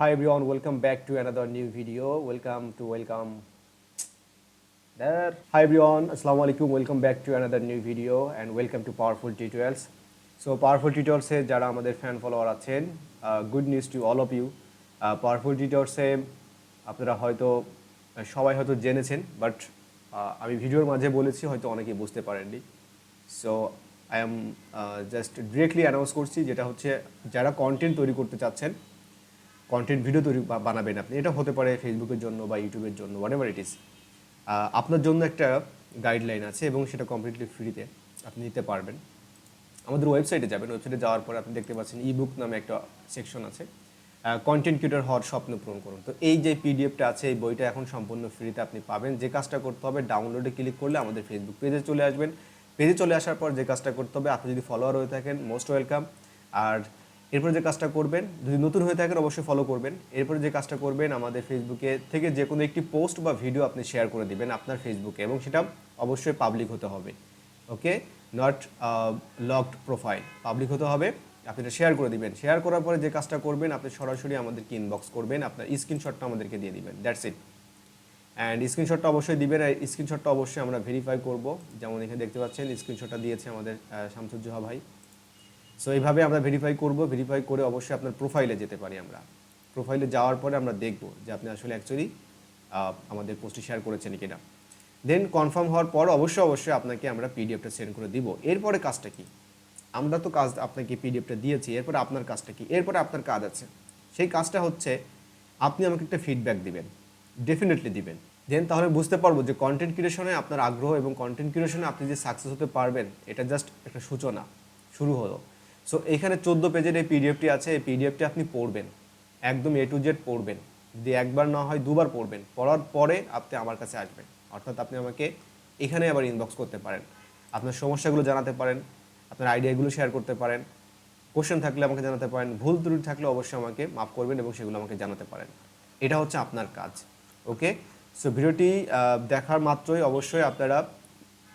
Hi everyone, welcome back to another new video. Welcome to welcome there. Hi everyone, Assalamu alaikum. Welcome back to another new video and welcome to Powerful Tutorials. So Powerful Tutorials এ যারা আমাদের fan follower আছেন good news to all of you powerful টিউটর্সে আপনারা আহ, সবাই হয়তো জেনেছেন but আমি ভিডিওর মাঝে বলেছি হয়তো অনেকেই বুঝতে পারেননি so I am just directly announce করছি যেটা হচ্ছে যারা কন্টেন্ট তৈরি করতে চাচ্ছেন কন্টেন্ট ভিডিও তৈরি বানাবেন আপনি। এটা হতে পারে ফেসবুকের জন্য বা ইউটিউবের জন্য হোয়াট এভার ইট ইস আপনার জন্য একটা গাইডলাইন আছে এবং সেটা কমপ্লিটলি ফ্রিতে আপনি নিতে পারবেন। আমাদের ওয়েবসাইটে যাবেন। ওয়েবসাইটে যাওয়ার পরে আপনি দেখতে পাচ্ছেন ইবুক নামে একটা সেকশন আছে। কন্টেন্ট ক্রিয়েটর হওয়ার স্বপ্ন পূরণ করুন। তো এই যে পিডিএফটা আছে, এই বইটা এখন সম্পূর্ণ ফ্রিতে আপনি পাবেন। যে কাজটা করতে হবে ডাউনলোডে ক্লিক করলে আমাদের ফেসবুক পেজে চলে আসবেন। পেজে চলে আসার পর যে কাজটা করতে হবে, আপনি যদি ফলোয়ার হয়ে থাকেন মোস্ট ওয়েলকাম আর এরপরে যে কাজটা করবেন, যদি নতুন হয়ে থাকেন অবশ্যই ফলো করবেন। এরপরে যে কাজটা করবেন, আমাদের ফেসবুকে থেকে যে কোনো একটি পোস্ট বা ভিডিও আপনি শেয়ার করে দিবেন আপনার ফেসবুকে এবং সেটা অবশ্যই পাবলিক হতে হবে। Okay not locked profile public হতে হবে। আপনি এটা শেয়ার করে দিবেন। শেয়ার করার পরে যে কাজটা করবেন, আপনি সরাসরি আমাদেরকে ইনবক্স করবেন, আপনার স্ক্রিনশটটা আমাদেরকে দিয়ে দিবেন। দ্যাটস ইট অ্যান্ড স্ক্রিনশটটা অবশ্যই দিবেন, আর স্ক্রিনশটটা অবশ্যই আমরা ভেরিফাই করব। যেমন এখানে দেখতে পাচ্ছেন স্ক্রিনশটটা দিয়েছে আমাদের শামসুজ্জোহা ভাই। সো এইভাবে আমরা ভেরিফাই করব ভেরিফাই করে অবশ্যই আপনার প্রোফাইলে যেতে পারি আমরা। প্রোফাইলে যাওয়ার পরে আমরা দেখব যে আপনি আসলে অ্যাকচুয়ালি আমাদের পোস্টটি শেয়ার করেছেন কিনা। দেন কনফার্ম হওয়ার পর অবশ্যই অবশ্যই আপনাকে আমরা পিডিএফটা সেন্ড করে দিব। এরপরে কাজটা কি? আমরা তো কাজ, আপনাকে পিডিএফটা দিয়েছি, এরপরে আপনার কাজটা কি? এরপরে আপনার কাজ আছে। সেই কাজটা হচ্ছে, আপনি আমাকে একটা ফিডব্যাক দিবেন। ডেফিনেটলি দিবেন। দেন তাহলে বুঝতে পারব যে কন্টেন্ট ক্রিয়েশনে আপনার আগ্রহ এবং কন্টেন্ট ক্রিয়েশনে আপনি যে সাকসেস হতে পারবেন, এটা জাস্ট একটা সূচনা। শুরু হলো। সো এখানে চোদ্দ পেজের এই পিডিএফটি আছে, এই পিডিএফটি আপনি পড়বেন। একদম এ টু জেড পড়বেন। যদি একবার না হয়, দুবার পড়বেন। পড়ার পরে আপনি আমার কাছে আসবেন। অর্থাৎ আপনি আমাকে এখানে আবার ইনবক্স করতে পারেন। আপনার সমস্যাগুলো জানাতে পারেন। আপনার আইডিয়াগুলো শেয়ার করতে পারেন। কোশ্চেন থাকলে আমাকে জানাতে পারেন। ভুল ত্রুটি থাকলে অবশ্যই আমাকে মাফ করবেন এবং সেগুলো আমাকে জানাতে পারেন। এটা হচ্ছে আপনার কাজ। ওকে সো ভিডিওটি দেখার মাত্রই অবশ্যই আপনারা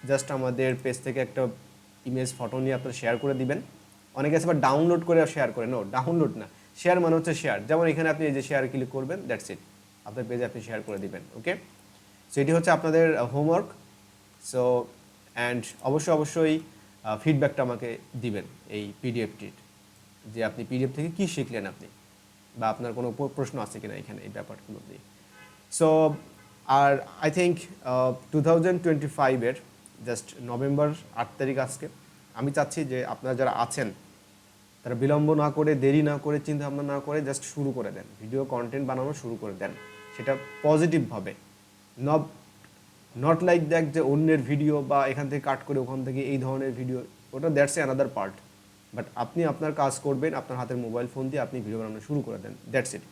জাস্ট আমাদের পেজ থেকে একটা ইমেজ ফটো নিয়ে আপনারা শেয়ার করে দিবেন। অনেকে আছে আবার ডাউনলোড করে শেয়ার করে। নো ডাউনলোড না। শেয়ার মানে হচ্ছে শেয়ার যেমন এখানে আপনি এই যে শেয়ার ক্লিক করবেন দ্যাটস ইট আপনার পেজে আপনি শেয়ার করে দিবেন ওকে সো এটি হচ্ছে আপনাদের হোমওয়ার্ক সো অ্যান্ড অবশ্যই অবশ্যই ফিডব্যাকটা আমাকে দিবেন এই পিডিএফটির যে আপনি পিডিএফ থেকে কি শিখলেন আপনি? বা আপনার কোনো প্রশ্ন আছে কিনা এখানে এই ব্যাপারগুলো দিয়ে। So R I think two thousand twenty ফাইভের জাস্ট নভেম্বর আট তারিখ আজকে আমি চাচ্ছি যে আপনারা যারা আছেন, তারা বিলম্ব না করে, দেরি না করে চিন্তা ভাবনা না করে জাস্ট শুরু করে দেন। ভিডিও কন্টেন্ট বানানো শুরু করে দেন। সেটা পজিটিভভাবে নব নট লাইক দ্যাট যে অন্যের ভিডিও বা এখান থেকে কাট করে ওখান থেকে এই ধরনের ভিডিও ওটা that's a another part but আপনি আপনার কাজ করবেন, আপনার হাতের মোবাইল ফোন দিয়ে আপনি ভিডিও বানানো শুরু করে দেন। That's it